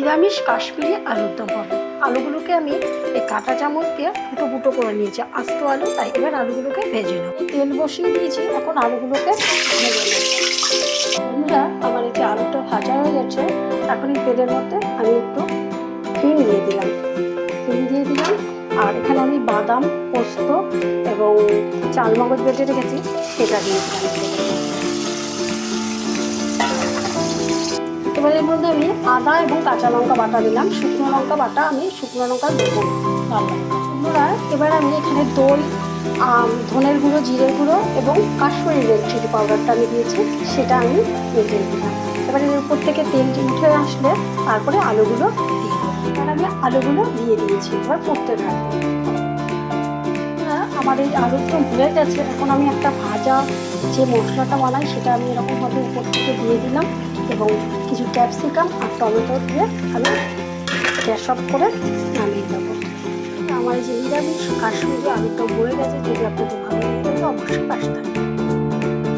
নিরামিষ কাশ্মীরি আলুর দম হবে। আলুগুলোকে আমি এই কাঁটা চামচ দিয়ে ফুটো ফুটো করে নিয়েছি, আস্ত আলু, তাই এবার আলুগুলোকে ভেজে নেব। তেল বসিয়ে দিয়েছি, এখন আলুগুলোকে ভেজে নেব। বন্ধুরা, আমার এই যে আলুটা ভাজা হয়ে গেছে, এখন এই তেলের মধ্যে আমি একটু হিং দিয়ে দিলাম। হিং দিয়ে দিলাম, আর এখানে আমি বাদাম, পোস্ত এবং চালমগজ বেটে রেখেছি, সেটা দিয়ে দিলাম। তেলের মধ্যে। আমি আদা এবং কাঁচা লঙ্কা বাটা দিলাম। শুকনো লঙ্কা বাটা আমি শুকনো লঙ্কা দেবো। এবার আমি এখানে দই ধনের গুঁড়ো, জিরের গুঁড়ো এবং কাশ্মীরি রেড চিলি পাউডারটা আমি দিয়েছি, সেটা আমি মিশিয়ে দিলাম এবার এর উপর থেকে তেলটি উঠে আসলে তারপরে আলুগুলো এবার আমি আলুগুলো দিয়ে দিয়েছি, এবার ফুটতে থাকবে। আমার এই আলুর তো হয়ে গেছে, এখন আমি একটা ভাজা যে মশলাটা বানাই, সেটা আমি এরকমভাবে উপর থেকে দিয়ে দিলাম। এবং কিছু ক্যাপসিকাম আর টমেটো দিয়ে আমি গ্যাস অফ করে নামিয়ে দেব আমার যে নিরামিষ কাশ্মীরি আলুটা বয়ে গেছে, যদি আপনাদের ভালো লেগে থাকে অবশ্যই পাশে